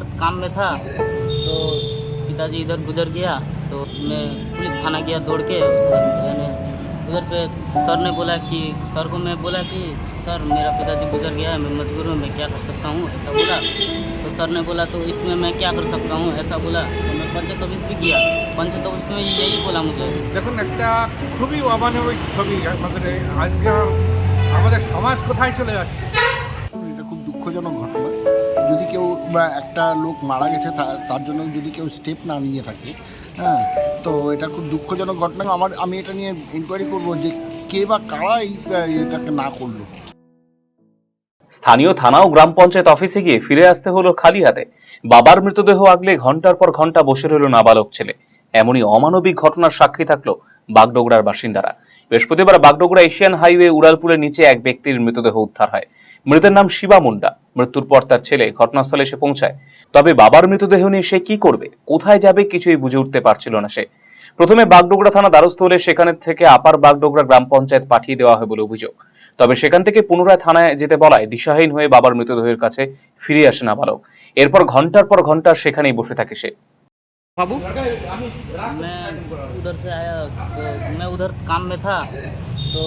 उधर काम में था तो पिताजी इधर गुजर गया तो मैं पुलिस थाना गया दौड़ के उसके बाद भैया ने उधर पे सर ने बोला कि सर को मैं बोला कि सर मेरा पिताजी गुजर गया है मैं मजबूर हूँ मैं क्या कर सकता हूँ ऐसा बोला तो सर ने बोला तो इसमें मैं क्या कर सकता हूँ ऐसा बोला तो मैं पंचायत ऑफिस भी गया पंचायत ऑफिस में यही बोला मुझे দেখুন একটা খুবই অমানবিক ছবি আমাদের এই আজকাল আমাদের সমাজ কোথায় চলে যাচ্ছে এটা খুব দুঃখজনক ঘটনা যদি কেউ বা একটা লোক মারা গেছে তার জন্য যদি কেউ স্টেপ না নিয়ে থাকে হ্যাঁ তো এটা খুব দুঃখজনক ঘটনা। আমার, আমি এটা নিয়ে ইনকোয়ারি করব যে কে বা কারা এই এটাকে না করল। স্থানীয় থানা ও গ্রাম পঞ্চায়েত অফিসে গিয়ে ফিরে আসতে হলো খালি হাতে। বাবার মৃতদেহ আগলে ঘণ্টার পর ঘণ্টা বসে রইল নাবালক ছেলে। এমনই অমানবিক ঘটনার সাক্ষী থাকল বাগডোগরার বাসিন্দারা। বৃহস্পতিবার বাগডোগরা এশিয়ান হাইওয়ে উড়ালপুরের নিচে এক ব্যক্তির মৃতদেহ উদ্ধার হয়। মৃতের নাম শিবা মুন্ডা মৃত্যুর পর তার ছেলে ঘটনাস্থলে এসে পৌঁছায় তবে বাবার মৃতদেহ নিয়ে সে কি করবে কোথায় যাবে কিছুই বুঝে উঠতে পারছিল না সে প্রথমে বাগডোগরা থানা দ্বারস্থ হলে সেখানে থেকে আপার বাগডোগরা গ্রাম পঞ্চায়েত পাঠিয়ে দেওয়া হয় বলে অভিযোগ তবে সেখান থেকে পুনরায় থানায় যেতে বলায় দিশাহীন হয়ে বাবার মৃতদেহের কাছে ফিরে আসে নাবালক এরপর ঘন্টার পর ঘন্টা সেখানেই বসে থাকে সে बाबू मैं उधर से आया तो मैं उधर काम में था तो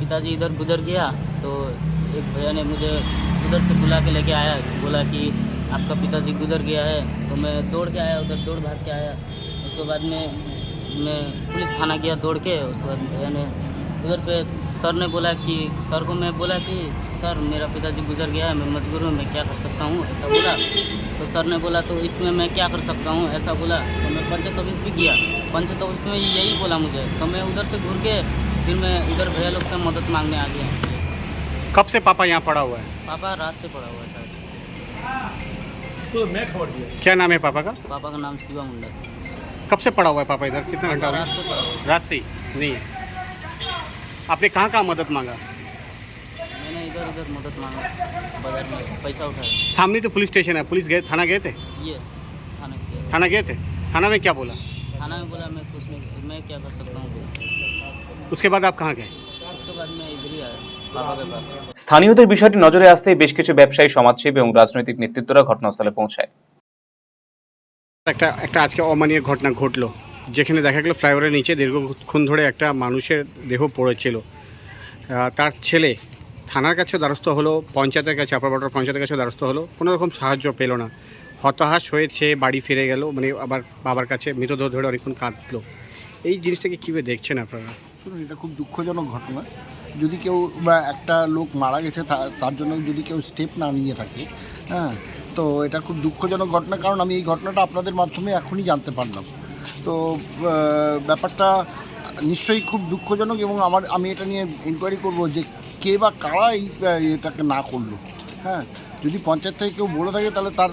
पिताजी इधर गुजर गया तो एक भैया ने मुझे उधर से बुला के लेके आया, बोला कि आपका पिताजी गुजर गया है तो मैं दौड़ के आया, उधर दौड़ भाग के आया। उसके बाद में, मैं पुलिस थाना गया दौड़ के, उसके बाद भैया ने उधर पे सर ने बोला कि, सर को मैं बोला कि, सर, मेरा पिताजी गुजर गया है, मैं मजबूर हूँ, मैं क्या कर सकता हूँ? ऐसा बोला। तो सर ने बोला तो इसमें मैं क्या कर सकता हूँ? ऐसा बोला। तो मैं पंचायत ऑफ़िस भी गया। पंचायत ऑफ़िस में यही बोला मुझे। तो मैं उधर से घूर के, फिर मैं उधर भैया लोग से मदद मांगने आ गया। कब से पापा यहाँ पड़ा हुआ है? पापा रात से पड़ा हुआ है शायद। इसको मैं खबर दिया। क्या नाम है पापा का? पापा का नाम शिवा मुंडा। कब से पड़ा हुआ है पापा इधर? कितना घंटा रात से पड़ा हुआ रात से ही? नहीं। आपने कहाँ कहाँ मदद मांगा? मैंने इधर उधर मदद मांगा। बाज़ार में पैसा उठाया। सामने तो पुलिस स्टेशन है। पुलिस गए थाना गए थे? यस थाना गया थाना गए थे? थाना में क्या बोला? थाना में बोला मैं कुछ नहीं मैं क्या कर सकता हूँ? उसके बाद आप कहाँ गए? उसके बाद मैं इधर ही आया। স্থানীয়দের বিষয়টি নজরে আসতেই বেশ কিছু ব্যবসায়ী সমাজসেবী এবং রাজনৈতিক নেতৃত্বরা ঘটনাস্থলে পৌঁছায়। একটা একটা আজকে অমানীয় ঘটনা ঘটলো যেখানে দেখা গেলো ফ্লাইওভারের নিচে দীর্ঘক্ষণ ধরে একটা মানুষের দেহ পড়েছিল। তার ছেলে থানার কাছে দ্বারস্থ হলো পঞ্চায়েতের কাছে আপার বটর পঞ্চায়েতের কাছে দ্বারস্থ হলো কোনো রকম সাহায্য পেল না। হতাশ হয়েছে বাড়ি ফিরে গেল মানে আবার বাবার কাছে মৃতদেহ ধরে অনেকক্ষণ কাঁদলো। এই জিনিসটাকে কীভাবে দেখছেন আপনারা? এটা খুব দুঃখজনক ঘটনা। যদি কেউ বা একটা লোক মারা গেছে তার জন্য যদি কেউ স্টেপ না নিয়ে থাকে হ্যাঁ তো এটা খুব দুঃখজনক ঘটনা। কারণ আমি এই ঘটনাটা আপনাদের মাধ্যমে এখনই জানতে পারলাম। তো ব্যাপারটা নিশ্চয়ই খুব দুঃখজনক এবং আমার, আমি এটা নিয়ে এনকোয়ারি করব যে কে বা কারা এই এটাকে না করল। হ্যাঁ যদি পঞ্চায়েত থেকে কেউ বলে থাকে তাহলে তার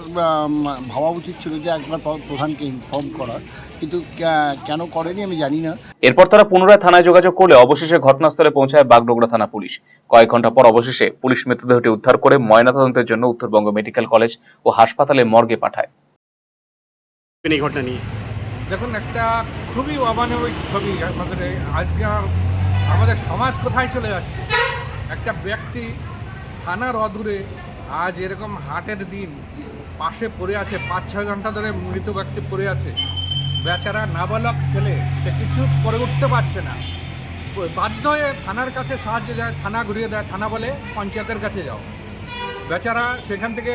ভাবা উচিত ছিল যে একবার প্রধানকে ইনফর্ম করা। কিন্তু কেন করেনি আমি জানি না। এরপর তারা পুনরায় থানায় যোগাযোগ করলে অবশেষে ঘটনাস্থলে পৌঁছায় বাগডোগরা থানা পুলিশ। কয়েক ঘণ্টা পর অবশেষে পুলিশ মৃতদেহটি উদ্ধার করে ময়নাতদন্তের জন্য উত্তরবঙ্গ মেডিকেল কলেজ ও হাসপাতালে মর্গে পাঠায়। এই ঘটনা নিয়ে। দেখুন একটা খুবই অমানবিক ছবি আমাদের এই আজকাল আমাদের সমাজ কোথায় চলে যাচ্ছে? একটা ব্যক্তি থানার অদূরে আজ এরকম হাটের দিন পাশে পড়ে আছে পাঁচ ছয় ঘণ্টা ধরে মৃত ব্যক্তি পড়ে আছে। বেচারা নাবালক ছেলে সে কিছু করে উঠতে পারছে না। বাধ্য হয়ে থানার কাছে সাহায্য যায় থানা ঘুরিয়ে দেয় থানা বলে পঞ্চায়েতের কাছে যাও। বেচারা সেখান থেকে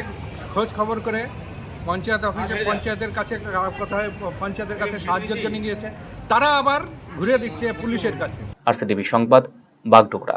খোঁজ খবর করে পঞ্চায়েত অফিসে পঞ্চায়েতের কাছে কোথায় পঞ্চায়েতের কাছে সাহায্যের জন্য গিয়েছে। তারা আবার ঘুরে দিচ্ছে পুলিশের কাছে। আর সংবাদ বাগডোগরা।